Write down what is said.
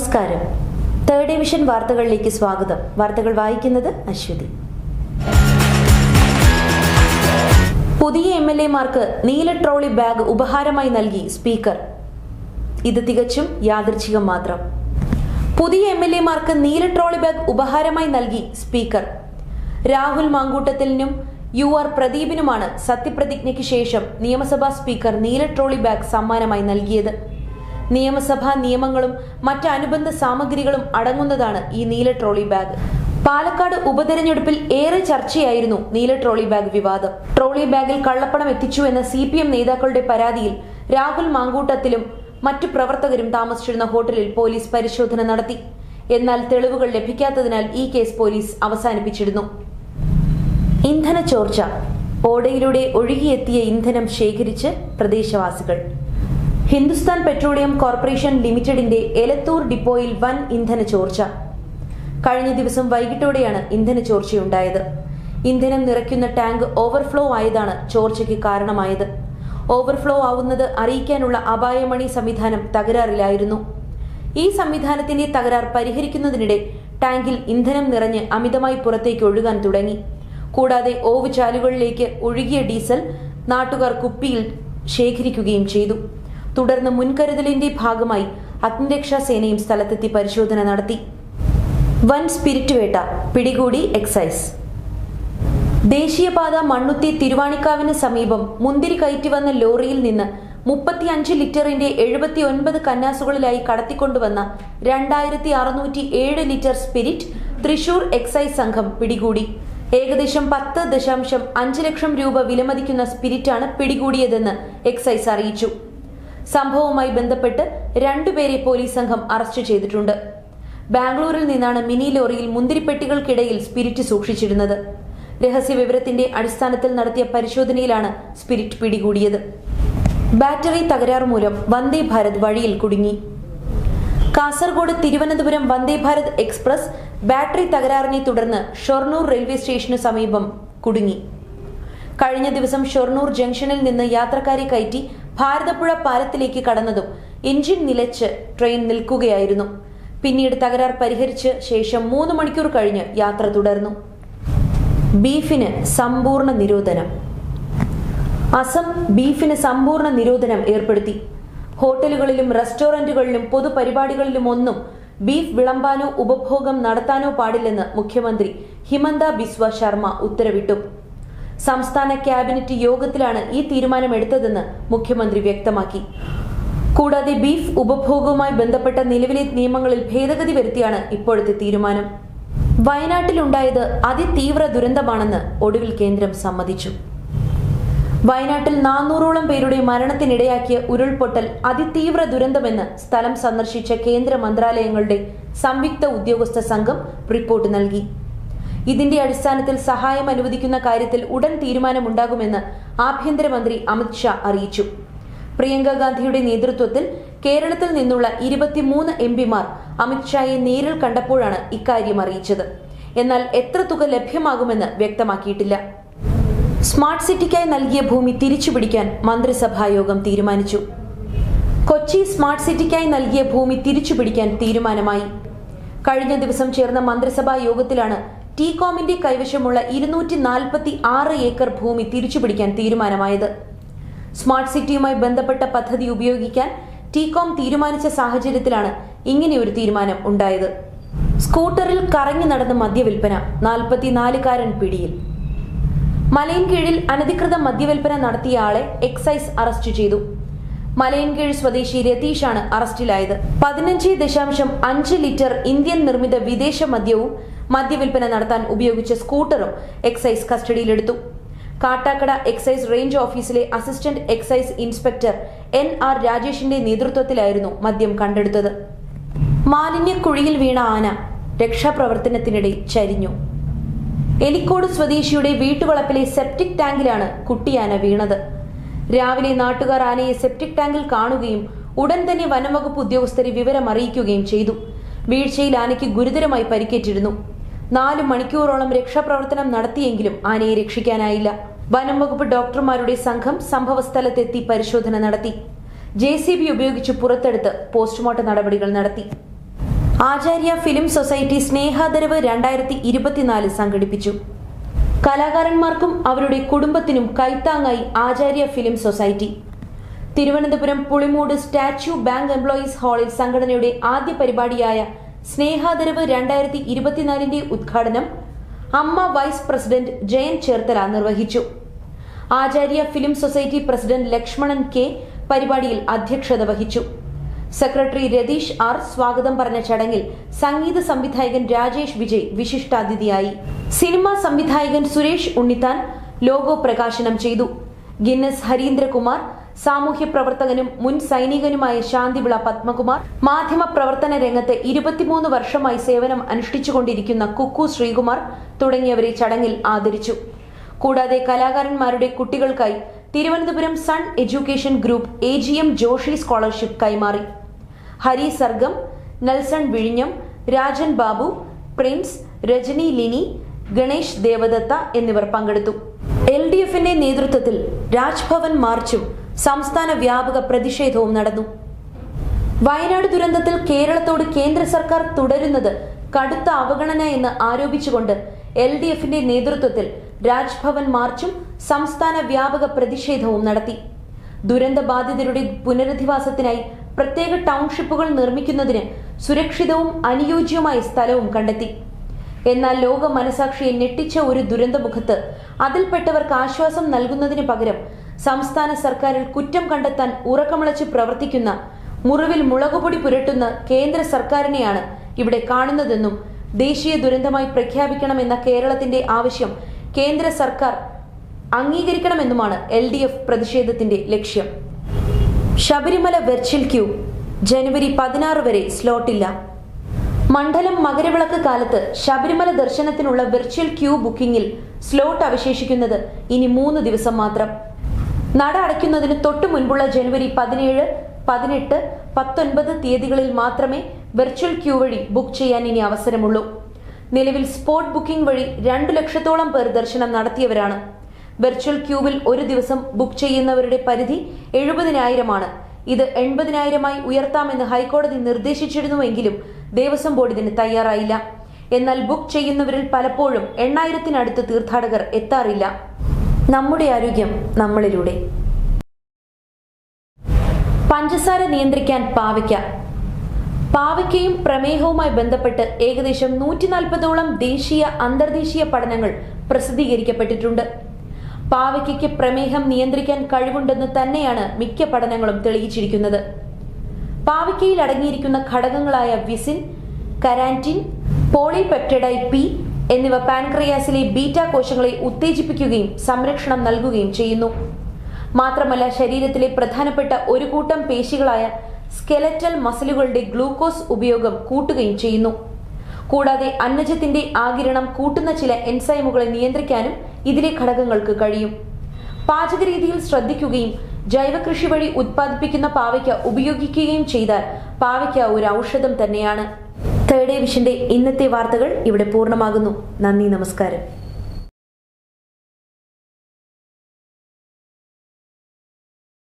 നമസ്കാരം. Third division വാർത്തകളിലേക്ക് സ്വാഗതം. വാർത്തകൾ വായിക്കുന്നത് അശ്വതി. പുതിയ എം എൽ എമാർക്ക് നീല ട്രോളി ബാഗ് ഉപഹാരമായി നൽകി സ്പീക്കർ. ഇത് തികച്ചും യാദൃച്ഛികം മാത്രം. പുതിയ എം എൽ എമാർക്ക് നീല ട്രോളി ബാഗ് ഉപഹാരമായി നൽകി സ്പീക്കർ. രാഹുൽ മാങ്കൂട്ടത്തിലിനും യു ആർ പ്രദീപിനുമാണ് സത്യപ്രതിജ്ഞയ്ക്ക് ശേഷം നിയമസഭാ സ്പീക്കർ നീല ട്രോളി ബാഗ് സമ്മാനമായി നൽകിയത്. നിയമസഭാ നിയമങ്ങളും മറ്റ് അനുബന്ധ സാമഗ്രികളും അടങ്ങുന്നതാണ് ഈ നീല ട്രോളി ബാഗ്. പാലക്കാട് ഉപതെരഞ്ഞെടുപ്പിൽ ഏറെ ചർച്ചയായിരുന്നു നീല ട്രോളി ബാഗ് വിവാദം. ട്രോളി ബാഗിൽ കള്ളപ്പണം എത്തിച്ചു എന്ന സി പി എം നേതാക്കളുടെ പരാതിയിൽ രാഹുൽ മാങ്കൂട്ടത്തിലും മറ്റു പ്രവർത്തകരും താമസിച്ചിരുന്ന ഹോട്ടലിൽ പോലീസ് പരിശോധന നടത്തി. എന്നാൽ തെളിവുകൾ ലഭിക്കാത്തതിനാൽ ഈ കേസ് പോലീസ് അവസാനിപ്പിച്ചിരുന്നു. ഇന്ധന ചോർച്ച. ഓടയിലൂടെ ഒഴുകിയെത്തിയ ഇന്ധനം ശേഖരിച്ച് പ്രദേശവാസികൾ. ഹിന്ദുസ്ഥാൻ പെട്രോളിയം കോർപ്പറേഷൻ ലിമിറ്റഡിന്റെ എലത്തൂർ ഡിപ്പോയിൽ വൻ ഇന്ധന ചോർച്ച. കഴിഞ്ഞ ദിവസം വൈകിട്ടോടെയാണ് ഇന്ധന ചോർച്ചയുണ്ടായത്. ഇന്ധനം നിറയ്ക്കുന്ന ടാങ്ക് ഓവർഫ്ലോ ആയതാണ് ചോർച്ചയ്ക്ക് കാരണമായത്. ഓവർഫ്ലോ ആവുന്നത് അറിയിക്കാനുള്ള അപായമണി സംവിധാനം തകരാറിലായിരുന്നു. ഈ സംവിധാനത്തിന്റെ തകരാർ പരിഹരിക്കുന്നതിനിടെ ടാങ്കിൽ ഇന്ധനം നിറഞ്ഞ് അമിതമായി പുറത്തേക്ക് ഒഴുകാൻ തുടങ്ങി. കൂടാതെ ഓവുചാലുകളിലേക്ക് ഒഴുകിയ ഡീസൽ നാട്ടുകാർ കുപ്പിയിൽ ശേഖരിക്കുകയും ചെയ്തു. തുടർന്ന് മുൻകരുതലിന്റെ ഭാഗമായി അഗ്നിരക്ഷാ സേനയും സ്ഥലത്തെത്തി പരിശോധന നടത്തി. വൻ സ്പിരിറ്റ് വേട്ട പിടികൂടി എക്സൈസ്. ദേശീയപാത മണ്ണുത്തി തിരുവാണിക്കാവിന് സമീപം മുന്തിരി കയറ്റി വന്ന ലോറിയിൽ നിന്ന് മുപ്പത്തിയഞ്ച് ലിറ്ററിന്റെ എഴുപത്തി ഒൻപത് കന്നാസുകളിലായി കടത്തിക്കൊണ്ടുവന്ന രണ്ടായിരത്തി അറുന്നൂറ്റി ഏഴ് ലിറ്റർ സ്പിരിറ്റ് തൃശൂർ എക്സൈസ് സംഘം പിടികൂടി. ഏകദേശം പത്ത് ദശാംശം അഞ്ച് ലക്ഷം രൂപ വിലമതിക്കുന്ന സ്പിരിറ്റാണ് പിടികൂടിയതെന്ന് എക്സൈസ് അറിയിച്ചു. സംഭവവുമായി ബന്ധപ്പെട്ട് രണ്ടുപേരെ പോലീസ് സംഘം അറസ്റ്റ് ചെയ്തിട്ടുണ്ട്. ബാംഗ്ലൂരിൽ നിന്നാണ് മിനി ലോറിയിൽ മുന്തിരിപ്പെട്ടികൾക്കിടയിൽ സ്പിരിറ്റ് സൂക്ഷിച്ചിരുന്നത്. രഹസ്യ വിവരത്തിന്റെ അടിസ്ഥാനത്തിൽ നടത്തിയ പരിശോധനയിലാണ് സ്പിരിറ്റ് പിടികൂടിയത്. ബാറ്ററി തകരാർ മൂലം വന്ദേ ഭാരത് വഴിയിൽ കുടുങ്ങി. കാസർഗോഡ് തിരുവനന്തപുരം വന്ദേ ഭാരത് എക്സ്പ്രസ് ബാറ്ററി തകരാറിനെ തുടർന്ന് ഷൊർണൂർ റെയിൽവേ സ്റ്റേഷനു സമീപം കുടുങ്ങി. കഴിഞ്ഞ ദിവസം ഷൊർണൂർ ജംഗ്ഷനിൽ നിന്ന് യാത്രക്കാരെ കയറ്റി ഭാരതപ്പുഴ പാലത്തിലേക്ക് കടന്നതും എഞ്ചിൻ നിലച്ച് ട്രെയിൻ നിൽക്കുകയായിരുന്നു. പിന്നീട് തകരാർ പരിഹരിച്ച് ശേഷം മൂന്ന് മണിക്കൂർ കഴിഞ്ഞ് യാത്ര തുടർന്നു. ബീഫിന് സമ്പൂർണ നിരോധനം. അസം ബീഫിന് സമ്പൂർണ നിരോധനം ഏർപ്പെടുത്തി. ഹോട്ടലുകളിലും റെസ്റ്റോറന്റുകളിലും പൊതുപരിപാടികളിലും ഒന്നും ബീഫ് വിളമ്പാനോ ഉപഭോഗം നടത്താനോ പാടില്ലെന്ന് മുഖ്യമന്ത്രി ഹിമന്ത ബിസ്വ ശർമ്മ ഉത്തരവിട്ടു. സംസ്ഥാന ക്യാബിനറ്റ് യോഗത്തിലാണ് ഈ തീരുമാനമെടുത്തതെന്ന് മുഖ്യമന്ത്രി വ്യക്തമാക്കി. കൂടാതെ ബീഫ് ഉപഭോഗവുമായി ബന്ധപ്പെട്ട നിലവിലെ നിയമങ്ങളിൽ ഭേദഗതി വരുത്തിയാണ് ഇപ്പോഴത്തെ തീരുമാനം. വയനാട്ടിലുണ്ടായത് അതിതീവ്ര ദുരന്തമാണെന്ന് ഒടുവിൽ കേന്ദ്രം സമ്മതിച്ചു. വയനാട്ടിൽ നാനൂറോളം പേരുടെ മരണത്തിനിടയാക്കിയ ഉരുൾപൊട്ടൽ അതിതീവ്ര ദുരന്തമെന്ന് സ്ഥലം സന്ദർശിച്ച കേന്ദ്ര മന്ത്രാലയങ്ങളുടെ സംയുക്ത ഉദ്യോഗസ്ഥ സംഘം റിപ്പോർട്ട് നൽകി. ഇതിന്റെ അടിസ്ഥാനത്തിൽ സഹായം അനുവദിക്കുന്ന കാര്യത്തിൽ ഉടൻ തീരുമാനമുണ്ടാകുമെന്ന് ആഭ്യന്തരമന്ത്രി അമിത്ഷാ അറിയിച്ചു. പ്രിയങ്ക ഗാന്ധിയുടെ നേതൃത്വത്തിൽ കേരളത്തിൽ നിന്നുള്ള ഇരുപത്തിമൂന്ന് എം പിമാർ അമിത്ഷായെ നേരിൽ കണ്ടപ്പോഴാണ് ഇക്കാര്യം അറിയിച്ചത്. എന്നാൽ എത്ര തുക ലഭ്യമാകുമെന്ന് വ്യക്തമാക്കിയിട്ടില്ല. സ്മാർട്ട് സിറ്റിക്കായി നൽകിയ ഭൂമി തിരിച്ചുപിടിക്കാൻ മന്ത്രിസഭായോഗം തീരുമാനിച്ചു. കൊച്ചി സ്മാർട്ട് സിറ്റിക്കായി നൽകിയ ഭൂമി തിരിച്ചുപിടിക്കാൻ തീരുമാനമായി. കഴിഞ്ഞ ദിവസം ചേർന്ന മന്ത്രിസഭാ യോഗത്തിലാണ് ടീകോമിന്റെ കൈവശമുള്ള ഇരുന്നൂറ്റി നാൽപ്പത്തി ആറ് ഏക്കർ ഭൂമി തിരിച്ചുപിടിക്കാൻ തീരുമാനമായത്. സ്മാർട്ട് സിറ്റിയുമായി ബന്ധപ്പെട്ട പദ്ധതി ഉപയോഗിക്കാൻ ടികോം തീരുമാനിച്ച സാഹചര്യത്തിലാണ് ഇങ്ങനെയൊരു തീരുമാനം ഉണ്ടായത്. സ്കൂട്ടറിൽ കറങ്ങി നടന്ന മദ്യവിൽപ്പന നാൽപ്പത്തിനാലുകാരൻ പിടിയിൽ. മലയൻകീഴിൽ അനധികൃത മദ്യവിൽപ്പന നടത്തിയ ആളെ എക്സൈസ് അറസ്റ്റ് ചെയ്തു. മലയൻകീഴ് സ്വദേശി രതീഷാണ് അറസ്റ്റിലായത്. പതിനഞ്ച് ദശാംശം അഞ്ച് ലിറ്റർ ഇന്ത്യൻ നിർമ്മിത വിദേശ മദ്യവും മദ്യവിൽപ്പന നടത്താൻ ഉപയോഗിച്ച സ്കൂട്ടറും എക്സൈസ് കസ്റ്റഡിയിലെടുത്തു. കാട്ടാക്കട എക്സൈസ് റേഞ്ച് ഓഫീസിലെ assistant excise inspector N R രാജേഷിന്റെ നേതൃത്വത്തിലായിരുന്നു മദ്യം കണ്ടെടുത്തത്. മാലിന്യക്കുഴിയിൽ വീണ ആന രക്ഷാപ്രവർത്തനത്തിനിടെ ചരിഞ്ഞു. എലിക്കോട് സ്വദേശിയുടെ വീട്ടുവളപ്പിലെ സെപ്റ്റിക് ടാങ്കിലാണ് കുട്ടിയാന വീണത്. രാവിലെ നാട്ടുകാർ ആനയെ സെപ്റ്റിക് ടാങ്കിൽ കാണുകയും ഉടൻ തന്നെ വനംവകുപ്പ് ഉദ്യോഗസ്ഥരെ വിവരം അറിയിക്കുകയും ചെയ്തു. വീഴ്ചയിൽ ആനയ്ക്ക് ഗുരുതരമായി പരിക്കേറ്റിരുന്നു. നാല് മണിക്കൂറോളം രക്ഷാപ്രവർത്തനം നടത്തിയെങ്കിലും ആനയെ രക്ഷിക്കാനായില്ല. വനം വകുപ്പ് ഡോക്ടർമാരുടെ സംഘം സംഭവസ്ഥലത്തെത്തി പരിശോധന നടത്തി. ജെ സി ബി ഉപയോഗിച്ച് പുറത്തെടുത്ത് പോസ്റ്റ്മോർട്ടം നടപടികൾ നടത്തി. ആചാര്യ ഫിലിം സൊസൈറ്റി സ്നേഹാദരവ് രണ്ടായിരത്തി ഇരുപത്തിനാല് സംഘടിപ്പിച്ചു. കലാകാരന്മാർക്കും അവരുടെ കുടുംബത്തിനും കൈത്താങ്ങായി Acharya film society. Thiruvananthapuram Pulimoodu statue bank employees ഹാളിൽ സംഘടനയുടെ ആദ്യ പരിപാടിയായ സ്നേഹാദരവ് രണ്ടായിരത്തി ഇരുപത്തിനാലിന്റെ ഉദ്ഘാടനം അമ്മ വൈസ് പ്രസിഡന്റ് ജയൻ ചേർത്തല നിർവഹിച്ചു. Acharya film society president Lakshmanan K പരിപാടിയിൽ അധ്യക്ഷത വഹിച്ചു. സെക്രട്ടറി രതീഷ് ആർ സ്വാഗതം പറഞ്ഞ ചടങ്ങിൽ സംഗീത സംവിധായകൻ രാജേഷ് വിജയ് വിശിഷ്ടാതിഥിയായി. സിനിമാ സംവിധായകൻ സുരേഷ് ഉണ്ണിത്താൻ ലോഗോ പ്രകാശനം ചെയ്തു. ഗിന്നസ് ഹരീന്ദ്രകുമാർ സാമൂഹ്യ പ്രവർത്തകനും മുൻ സൈനികനുമായ ശാന്തിവിള പത്മകുമാർ മാധ്യമ പ്രവർത്തന രംഗത്ത് ഇരുപത്തിമൂന്ന് വർഷമായി സേവനം അനുഷ്ഠിച്ചുകൊണ്ടിരിക്കുന്ന കുക്കു ശ്രീകുമാർ തുടങ്ങിയവരെ ചടങ്ങിൽ ആദരിച്ചു. കൂടാതെ കലാകാരന്മാരുടെ കുട്ടികൾക്കായി Thiruvananthapuram sun education group A G M Joshi scholarship കൈമാറി. ഹരി സർഗം നെൽസൺ വിഴിഞ്ഞം രാജൻ ബാബു പ്രിൻസ് രജനി ലിനി ഗണേഷ് ദേവദത്ത എന്നിവർ പങ്കെടുത്തു. എൽ ഡി എഫിന്റെ നേതൃത്വത്തിൽ രാജ്ഭവൻ മാർച്ചും സംസ്ഥാന വ്യാപക പ്രതിഷേധവും നടന്നു. വയനാട് ദുരന്തത്തിൽ കേരളത്തോട് കേന്ദ്ര സർക്കാർ തുടരുന്നത് കടുത്ത അവഗണന എന്ന് ആരോപിച്ചുകൊണ്ട് എൽ ഡി എഫിന്റെ നേതൃത്വത്തിൽ രാജ്ഭവൻ മാർച്ചും സംസ്ഥാന വ്യാപക പ്രതിഷേധവും നടത്തി. ദുരന്തബാധിതരുടെ പുനരധിവാസത്തിനായി പ്രത്യേക ടൗൺഷിപ്പുകൾ നിർമ്മിക്കുന്നതിന് സുരക്ഷിതവും അനുയോജ്യവുമായ സ്ഥലവും കണ്ടെത്തി. എന്നാൽ ലോക മനസാക്ഷിയെ ഞെട്ടിച്ച ഒരു ദുരന്തമുഖത്ത് അതിൽപ്പെട്ടവർക്ക് ആശ്വാസം നൽകുന്നതിന് പകരം സംസ്ഥാന സർക്കാരിൽ കുറ്റം കണ്ടെത്താൻ ഉറക്കമിളച്ച് പ്രവർത്തിക്കുന്ന മുറിവിൽ മുളകുപൊടി പുരട്ടുന്ന കേന്ദ്ര സർക്കാരിനെയാണ് ഇവിടെ കാണുന്നതെന്നും ദേശീയ ദുരന്തമായി പ്രഖ്യാപിക്കണമെന്ന കേരളത്തിന്റെ ആവശ്യം കേന്ദ്ര സർക്കാർ അംഗീകരിക്കണമെന്നുമാണ് എൽ ഡി എഫ് പ്രതിഷേധത്തിന്റെ ലക്ഷ്യം. ശബരിമല വെർച്വൽ ക്യൂ ജനുവരി പതിനാറ് വരെ സ്ലോട്ടില്ല. മണ്ഡലം മകരവിളക്ക് കാലത്ത് ശബരിമല ദർശനത്തിനുള്ള വെർച്വൽ ക്യൂ ബുക്കിംഗിൽ സ്ലോട്ട് അവശേഷിക്കുന്നത് ഇനി മൂന്ന് ദിവസം മാത്രം. നട അടയ്ക്കുന്നതിന് തൊട്ടു മുൻപുള്ള ജനുവരി പതിനേഴ് പതിനെട്ട് പത്തൊൻപത് തീയതികളിൽ മാത്രമേ വെർച്വൽ ക്യൂ വഴി ബുക്ക് ചെയ്യാൻ ഇനി അവസരമുള്ളൂ. നിലവിൽ സ്പോട്ട് ബുക്കിംഗ് വഴി രണ്ടു ലക്ഷത്തോളം പേർ ദർശനം നടത്തിയവരാണ്. വെർച്വൽ ക്യൂവിൽ ഒരു ദിവസം ബുക്ക് ചെയ്യുന്നവരുടെ പരിധി എഴുപതിനായിരമാണ്. ഇത് എൺപതിനായിരമായി ഉയർത്താമെന്ന് ഹൈക്കോടതി നിർദ്ദേശിച്ചിരുന്നുവെങ്കിലും ദേവസ്വം ബോർഡ് ഇതിന് തയ്യാറായില്ല. എന്നാൽ ബുക്ക് ചെയ്യുന്നവരിൽ പലപ്പോഴും എണ്ണായിരത്തിനടുത്ത് തീർത്ഥാടകർ എത്താറില്ല. നമ്മുടെ ആരോഗ്യം നമ്മളിലൂടെ. പഞ്ചസാര നിയന്ത്രിക്കാൻ പാവയ്ക്ക. പാവയ്ക്കയും പ്രമേഹവുമായി ബന്ധപ്പെട്ട് ഏകദേശം നൂറ്റി നാൽപ്പതോളം ദേശീയ അന്തർദേശീയ പഠനങ്ങൾ പ്രസിദ്ധീകരിക്കപ്പെട്ടിട്ടുണ്ട്. പാവയ്ക്കയ്ക്ക് പ്രമേഹം നിയന്ത്രിക്കാൻ കഴിവുണ്ടെന്ന് തന്നെയാണ് മിക്ക പഠനങ്ങളും തെളിയിച്ചിരിക്കുന്നത്. പാവയ്ക്കയിൽ അടങ്ങിയിരിക്കുന്ന ഘടകങ്ങളായ വിസിൻ കരാന്റിൻ പോളിപെപ്റ്റഡൈ പി എന്നിവ പാൻക്രിയാസിലെ ബീറ്റ കോശങ്ങളെ ഉത്തേജിപ്പിക്കുകയും സംരക്ഷണം നൽകുകയും ചെയ്യുന്നു. മാത്രമല്ല ശരീരത്തിലെ പ്രധാനപ്പെട്ട ഒരു കൂട്ടം പേശികളായ സ്കെലറ്റൽ മസിലുകളുടെ ഗ്ലൂക്കോസ് ഉപയോഗം കൂട്ടുകയും ചെയ്യുന്നു. കൂടാതെ അന്നജത്തിന്റെ ആകിരണം കൂട്ടുന്ന ചില എൻസൈമുകളെ നിയന്ത്രിക്കാനും ഇതിലെ ഘടകങ്ങൾക്ക് കഴിയും. പാചകരീതിയിൽ ശ്രദ്ധിക്കുകയും ജൈവകൃഷി വഴി ഉത്പാദിപ്പിക്കുന്ന പാവയ്ക്ക ഉപയോഗിക്കുകയും ചെയ്താൽ പാവയ്ക്ക ഒരു ഔഷധം തന്നെയാണ്. തേർഡ് ഡിവിഷന്റെ ഇന്നത്തെ വാർത്തകൾ ഇവിടെ പൂർണമാകുന്നു. നന്ദി നമസ്കാരം.